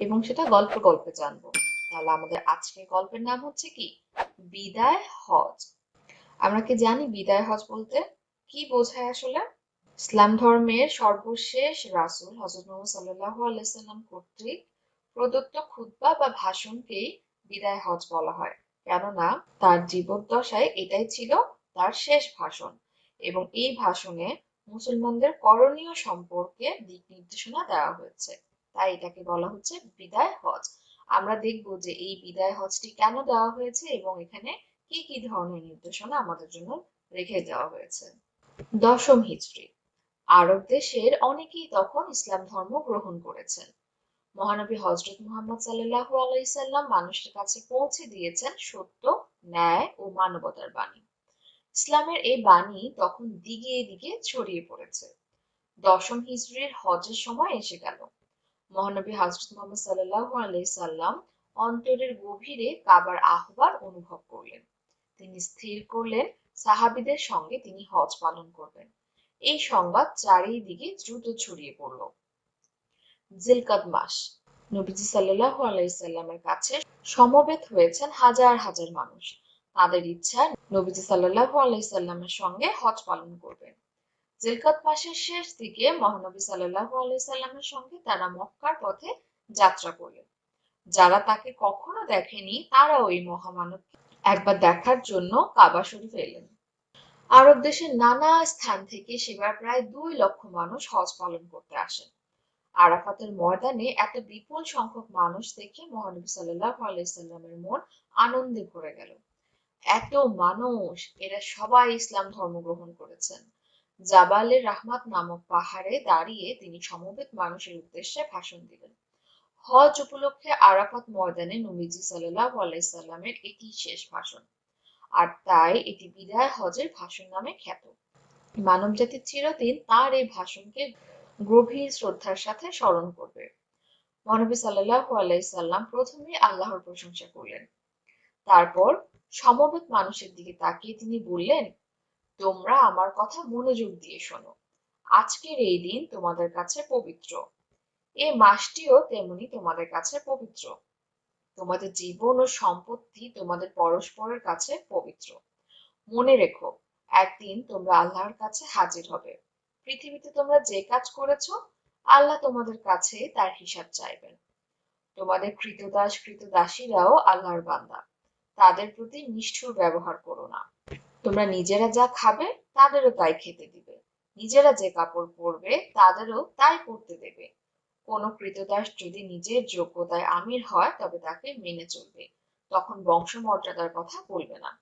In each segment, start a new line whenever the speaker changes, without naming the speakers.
এবং সেটা গল্প গল্পে জানব। তাহলে আমাদের আজকের গল্পের নাম হচ্ছে কি? বিদায় হজ। আমরা কি জানি বিদায় হজ বলতে কি বোঝায় আসলে? ইসলাম ধর্মের সর্বশেষ রাসূল হযরত মুহাম্মদ সাল্লাল্লাহু আলাইহি সাল্লাম কর্তৃক প্রদত্ত খুতবা বা ভাষণকেই বিদায় হজ বলা হয়। কেননা তার জীবদ্দশায় এটাই ছিল তার শেষ ভাষণ এবং এই ভাষণে মুসলমানদের করণীয় সম্পর্কে দিক নির্দেশনা দেওয়া হয়েছে। তাই এটাকে বলা হচ্ছে বিদায় হজ। আমরা দেখব যে এই বিদায় হজটি কেন দেওয়া হয়েছে এবং এখানে কি কি ধরনের নির্দেশনা আমাদের জন্য রেখে দেওয়া হয়েছে। দশম হিজরি। আরব দেশের অনেকেই তখন ইসলাম ধর্ম গ্রহণ করেছেন। মহানবী হজরত মুহাম্মদ সাল্লাল্লাহু আলাইহি সাল্লাম মানুষের কাছে পৌঁছে দিয়েছেন সত্য, ন্যায় ও মানবতার বাণী। ইসলামের এই বাণী তখন দিকে দিকে ছড়িয়ে পড়েছে। দশম হিজড়ির হজের সময় এসে গেল। মহানবী হজরত মুহাম্মদ সাল্লাল্লাহু আলাইহি সাল্লাম অন্তরের গভীরে কাবার আহ্বান অনুভব করলেন। তিনি স্থির করলেন, সাহাবীদের সঙ্গে তিনি হজ পালন করবেন এই সংবাদ চারিদিকে দ্রুত ছড়িয়ে পড়ল। জিলকাদ মাস, নবীজি সাল্লাল্লাহু আলাইহি সাল্লামের কাছে সমবেত হয়েছেন হাজার হাজার মানুষ। তাদের ইচ্ছা নবীজি সাল্লাল্লাহু আলাইহি সাল্লামের সঙ্গে হজ পালন করবেন। জিলকাত মাসের শেষ দিকে মহানবী সাল্লাল্লাহু আলাইহি সাল্লামের সঙ্গে তারা মক্কার পথে যাত্রা করলেন যারা তাকে কখনো দেখেনি, তারা ওই মহামানবকে একবার দেখার জন্য কাবা শরীফ এলেন আরব দেশের নানা স্থান থেকে সেবার প্রায় দুই লক্ষ মানুষ হজ পালন করতে আসেন। আরাফাতের ময়দানে এত বিপুল সংখ্যক মানুষ দেখে মহানবী সাল্লাল্লাহু আলাইহি সাল্লামের মন আনন্দে ভরে গেল। এত মানুষ, এরা সবাই ইসলাম ধর্ম গ্রহণ করেছেন। জাবালে রাহমাত নামক পাহাড়ে দাঁড়িয়ে তিনি সমবেত মানুষের উদ্দেশ্যে ভাষণ দিলেন। হজ উপলক্ষে আরাফাত ময়দানে নবীজি সাল্লাল্লাহু আলাইহি সাল্লামের এটি শেষ ভাষণ। আর তাই এটি বিদায় হজের ভাষণ নামে খ্যাত। মানবজাতি চিরদিন তার এই ভাষণকে গভীর শ্রদ্ধার সাথে স্মরণ করবে। মহানবী সাল্লাল্লাহু আলাইসাল্লাম প্রথমে আল্লাহর প্রশংসা করলেন। তারপর সমবেত মানুষের দিকে তাকিয়ে তিনি বললেন তোমরা আমার কথা মনোযোগ দিয়ে শোনো। আজকের এই দিন তোমাদের কাছে পবিত্র। এ মাসটিও তেমনি তোমাদের কাছে পবিত্র। তোমাদের জীবন ও সম্পত্তি তোমাদের পরস্পরের কাছে পবিত্র। মনে রেখো, একদিন তোমরা আল্লাহর কাছে হাজির হবে। পৃথিবীতে তোমরা যে কাজ করেছ, আল্লাহ তোমাদের কাছে তার হিসাব চাইবেন। তোমাদের কৃতদাস কৃতদাসীরাও আল্লাহর বান্দা। তাদের প্রতি নিষ্ঠুর ব্যবহার করো না। তোমরা নিজেরা যা খাবে, তাদেরও তাই খেতে দিবে। নিজেরা যে কাপড় পরবে, তাদেরও তাই পরতে দেবে। কোনো কৃতদাস যদি নিজের যোগ্যতায় আমির হয়, তবে তাকে মেনে চলবে। তখন বংশমর্যাদার কথা বলবে না।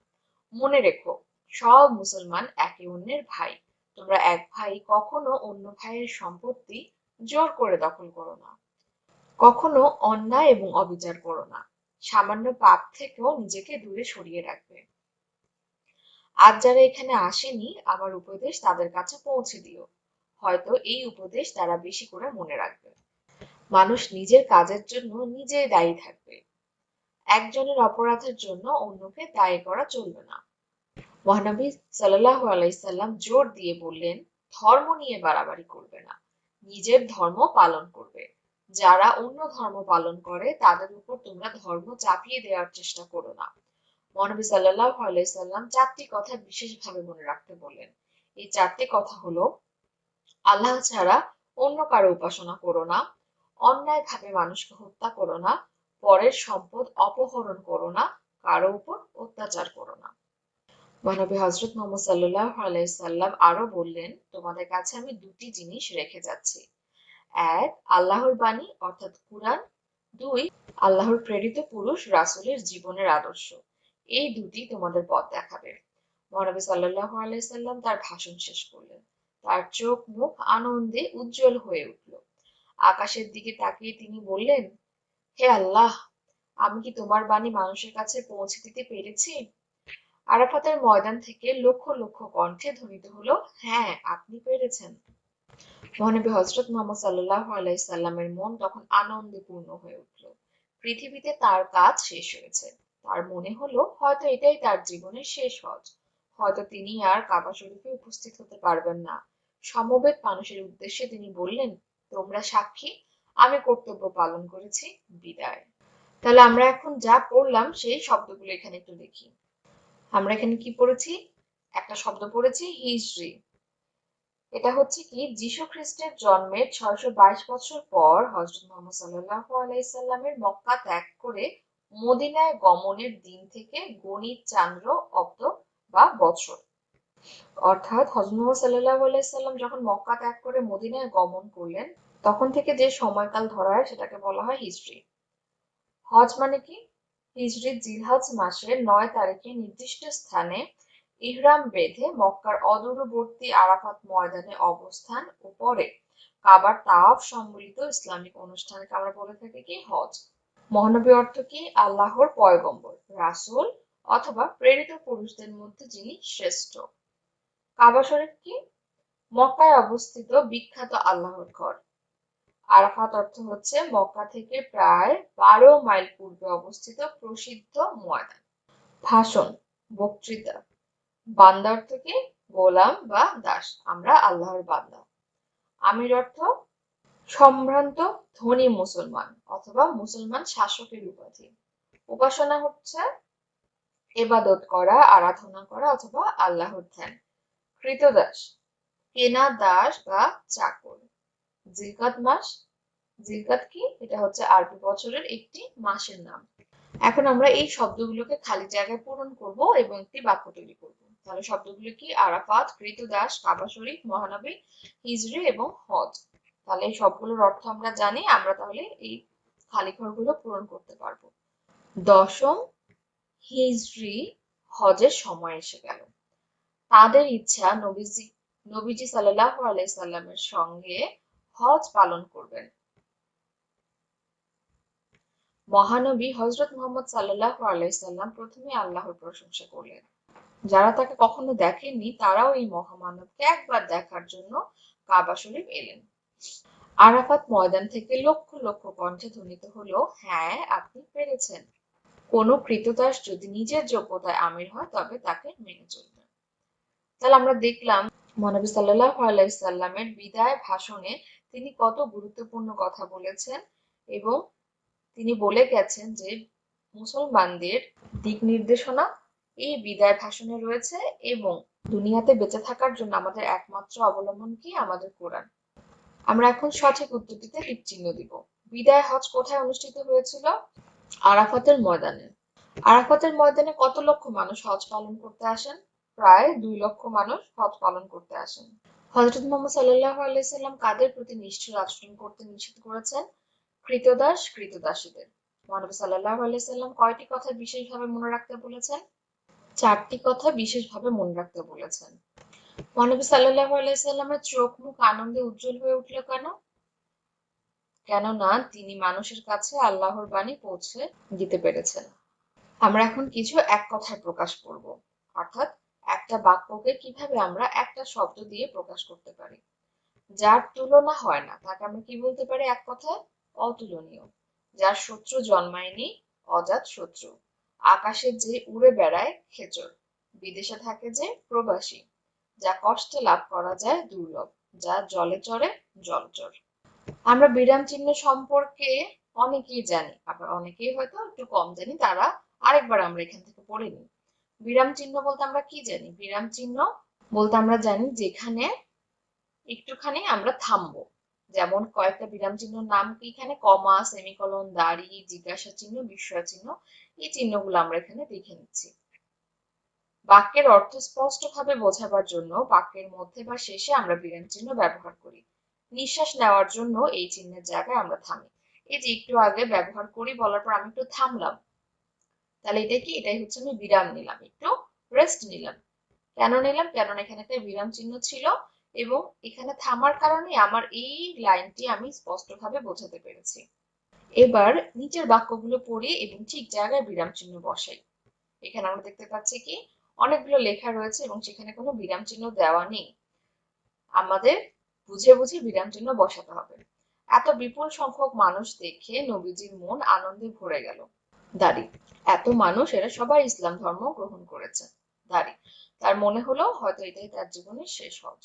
মনে রেখো, সব মুসলমান একে অন্যের ভাই। তোমরা এক ভাই, কখনো অন্য ভাইয়ের সম্পত্তি জোর করে দখল করো না। কখনো অন্যায় এবং অবিচার করো না। সামান্য পাপ থেকেও নিজেকে দূরে সরিয়ে রাখবে। আজ যারা এখানে আসেনি আমার উপদেশ তাদের কাছে পৌঁছে দিও। হয়তো এই উপদেশ তারা বেশি করে মনে রাখবে। মানুষ নিজের কাজের জন্য নিজেই দায়ী থাকবে। একজনের অপরাধের জন্য অন্যকে দায়ী করা চলবে না। মহানবী সাল্লাল্লাহু আলাইহি সাল্লাম জোর দিয়ে বললেন, ধর্ম নিয়ে বাড়াবাড়ি করবে না। নিজের ধর্ম পালন করবে। যারা অন্য ধর্ম পালন করে তাদের উপর তোমরা ধর্ম চাপিয়ে দেওয়ার চেষ্টা করো না। মহানবী সাল্লাল্লাহু আলাইহি সাল্লাম চারটি কথা বিশেষভাবে মনে রাখতে বললেন। এই চারটি কথা হলো, আল্লাহ ছাড়া অন্য কারও উপাসনা করো না, অন্যায়ভাবে মানুষকে হত্যা করো না, পরের সম্পদ অপহরণ করো না, কারও উপর অত্যাচার করো না। মহানবী হজরত মোহাম্মদ সাল্লাহ আলাইসাল্লাম আরও বললেন, তোমাদের কাছে আমি দুটি জিনিস রেখে যাচ্ছি। এক, আল্লাহর বাণী, অর্থাৎ কুরআন। দুই, আল্লাহর প্রেরিত পুরুষ রাসুলের জীবনের আদর্শ। এই দুটি তোমাদের পথ দেখাবে। মহানবী সাল্লাহ আলাইসাল্লাম তার ভাষণ শেষ করলেন। তার চোখ মুখ আনন্দে উজ্জ্বল হয়ে উঠল। আকাশের দিকে তাকিয়ে তিনি বললেন, হে আল্লাহ, আমি কি তোমার বাণী মানুষের কাছে পৌঁছে দিতে পেরেছি? আরাফাতের ময়দান থেকে লক্ষ লক্ষ কণ্ঠে ধ্বনিত হলো হ্যাঁ আপনি পেরেছেন। মহানবী হজরত মোহাম্মদ সাল্লাহ আলাইসাল্লামের মন তখন আনন্দে পূর্ণ হয়ে উঠল। পৃথিবীতে তার কাজ শেষ হয়েছে। তার মনে হলো হয়তো এটাই তার জীবনের শেষ হজ। হয়তো তিনি আর কাবা শরীফে উপস্থিত হতে পারবেন না। সমবেত মানুষের উদ্দেশ্যে তিনি বললেন, তোমরা সাক্ষী, আমি কর্তব্য পালন করেছি, বিদায়। তাহলে আমরা এখন যা পড়লাম, সেই শব্দগুলো এখানে একটু দেখি। আমরা এখানে কি পড়েছি? একটা শব্দ পড়েছি, হিজরি। এটা হচ্ছে কি? যীশু খ্রিস্টের জন্মের ছয়শো বাইশ বছর পর হজরত মোহাম্মদ সাল্লাহ আলাইসাল্লামের মক্কা ত্যাগ করে মদিনায় গমনের দিন থেকে গণিত, চান্দ্র অব্দ বা বছর অর্থাৎ মোহাম্মদ সাল্লাহ আলাইসাল্লাম যখন মক্কা ত্যাগ করে মদিনায় গমন করলেন, তখন থেকে যে সময়কাল ধরা হয় সেটাকে বলা হয় হিজরি। হজ মানে কি? হিজরির জিলহজ মাসের নয় তারিখে নির্দিষ্ট স্থানে ইহরাম বেঁধে মক্কার অদূরবর্তী আরাফাত ময়দানে অবস্থান ও পরে কাবার তাওয়াফ সম্মিলিত ইসলামিক অনুষ্ঠানকে আমরা বলে থাকি কি? হজ। মহানবী অর্থ কি? আল্লাহর পয়গম্বর, রাসূল অথবা প্রেরিত পুরুষদের মধ্যে যিনি শ্রেষ্ঠ। কাবা শরীফ কি? মক্কায় অবস্থিত বিখ্যাত আল্লাহর ঘর। আরাফাত অর্থ হচ্ছে মক্কা থেকে প্রায় বারো মাইল পূর্বে অবস্থিত প্রসিদ্ধ ময়দান। ভাষণ, বক্তৃতা। বান্দা অর্থ কি? গোলাম বা দাস। আমরা আল্লাহর বান্দা। আমির অর্থ সম্ভ্রান্ত ধনী মুসলমান অথবা মুসলমান শাসকের উপাধি। উপাসনা হচ্ছে এবাদত করা, আরাধনা করা অথবা আল্লাহর ধ্যান। কৃতদাস কেনা দাস বা চাকর। জিলকাত মাস জিলকাত কি? এটা হচ্ছে আরবি বছরের একটি মাসের নাম। এখন আমরা এই শব্দগুলোকে খালি জায়গায় পূরণ করব এবং একটি বাক্য তৈরি করব। তাহলে শব্দগুলো কি? আরাফাত কৃতদাস কাবা শরীফ, মহানবী, হিজরি এবং হজ। তাহলে সবগুলোর অর্থ আমরা জানি, আমরা তাহলে এই খালি ঘরগুলো পূরণ করতে পারব। দশম, হিজরি হজের সময় এসে গেল। তাদের ইচ্ছা নবীজি নবীজি সাল্লাহ আলাইসাল্লামের সঙ্গে হজ পালন করবেন। মহানবী হজরত মোহাম্মদ সাল্লাহ আলাইসাল্লাম প্রথমে আল্লাহর প্রশংসা করলেন। যারা তাকে কখনো দেখেননি, তারাও এই মহামানবকে একবার দেখার জন্য কাবা শরীফ এলেন। আরাফাত ময়দান থেকে লক্ষ লক্ষ কণ্ঠে ধ্বনিত হলো হ্যাঁ আপনি পেরেছেন। কোনো কৃতদাস যদি নিজের যোগ্যতায় আমির হয়, তবে তাকে মেনে চলবে তাহলে আমরা দেখলাম, মহানবী সাল্লাহ আলাইসাল্লামের বিদায় ভাষণে তিনি কত গুরুত্বপূর্ণ কথা বলেছেন এবং তিনি বলে গেছেন যে, মুসলমানদের দিক নির্দেশনা এই বিদায় ভাষণে রয়েছে এবং দুনিয়াতে বেঁচে থাকার জন্য আমাদের একমাত্র অবলম্বন কি? আমাদের কোরআন। আমরা এখন সঠিক উত্তরটিতে টিপ চিহ্ন দিব। বিদায় হজ কোথায় অনুষ্ঠিত হয়েছিল? আরাফাতের ময়দানে। আরাফাতের ময়দানে কত লক্ষ মানুষ হজ পালন করতে আসেন? প্রায় দুই লক্ষ মানুষ হজ পালন করতে আসেন। হজরত মোহাম্মদ সাল্লাহ আলাইসাল্লাম কাদের প্রতি নিষ্ঠুর আচরণ করতে নিষেধ করেছেন? কৃতদাস, কৃতদাসীদের। মহানবী সাল্লাহ আলাইসাল্লাম কয়টি কথা বিশেষভাবে মনে রাখতে বলেছেন? চারটি কথা বিশেষভাবে মনে রাখতে বলেছেন। মহানবী সাল্লাহ আলাইসাল্লামের চোখ মুখ আনন্দে উজ্জ্বল হয়ে উঠল কেন? কেননা তিনি মানুষের কাছে আল্লাহর বাণী পৌঁছে দিতে পেরেছেন। আমরা এখন কিছু এক কথায় প্রকাশ করব। অর্থাৎ একটা বাক্যকে কীভাবে আমরা একটা শব্দ দিয়ে প্রকাশ করতে পারি। যার তুলনা হয় না, তাকে আমরা কি বলতে পারি এক কথায়? অতুলনীয়। যার শত্রু জন্মায়নি, অজাত শত্রু। আকাশে যে উড়ে বেড়ায় খেচর বিদেশে থাকে যে প্রবাসী। যা কষ্টে লাভ করা যায় দুর্লভ, যা জলে চড়ে জলচর আমরা বিরাম চিহ্ন সম্পর্কে অনেকেই জানি, আবার অনেকেই হয়তো একটু কম জানি, তারা আরেকবার আমরা এখান থেকে পড়ে নিই। বিরাম চিহ্ন বলতে আমরা কি জানি? বিরাম চিহ্ন বলতে আমরা জানি যেখানে একটুখানি আমরা থামবো। যেমন কয়েকটা বিরাম চিহ্ন নাম কি এখানে? কমা, সেমিকলন, দাড়ি, জিজ্ঞাসা চিহ্ন, বিস্ময় চিহ্ন, এই চিহ্নগুলো আমরা এখানে দেখে নিচ্ছি। বাক্যের অর্থ স্পষ্টভাবে বোঝাবার জন্য বাক্যের মধ্যে বা শেষে আমরা বিরাম চিহ্ন ব্যবহার করি। নিঃশ্বাস নেওয়ার জন্য এই চিহ্নের জায়গায় আমরা থামি। এই যে একটু আগে ব্যবহার করি বলার পর আমি একটু থামলাম। তাহলে এটা কি? এটাই হচ্ছে আমি বিরাম নিলাম। একটু রেস্ট নিলাম। কেন নিলাম? কেননা এখানে একটা বিরাম চিহ্ন ছিল এবং এখানে থামার কারণে আমার এই লাইনটি আমি স্পষ্টভাবে বোঝাতে পেরেছি। এবার নিচের বাক্যগুলো পড়ি এবং ঠিক জায়গায় বিরাম চিহ্ন বসাই। এখানে আমরা দেখতে পাচ্ছি কি? অনেকগুলো লেখা রয়েছে এবং সেখানে কোনো বিরাম চিহ্ন দেওয়া নেই। আমাদের বুঝে বুঝে বিরাম চিহ্ন বসাতে হবে। এত বিপুল সংখ্যক মানুষ দেখে নবীজির মন আনন্দে ভরে গেল। দাড়ি, এত মানুষ, এরা সবাই ইসলাম ধর্ম গ্রহণ করেছে। দাড়ি, তার মনে হলো হয়তো এটাই তার জীবনের শেষ হজ।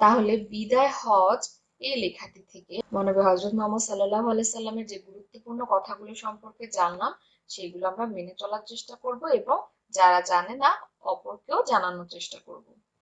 তাহলে বিদায় হজ এই লেখাটি থেকে মহানবী হজরত মোহাম্মদ সাল্লাহ সাল্লামের যে গুরুত্বপূর্ণ কথাগুলো সম্পর্কে জানলাম, সেগুলো আমরা মেনে চলার চেষ্টা করব এবং যারা জানে না অপরকেও জানানোর চেষ্টা করব।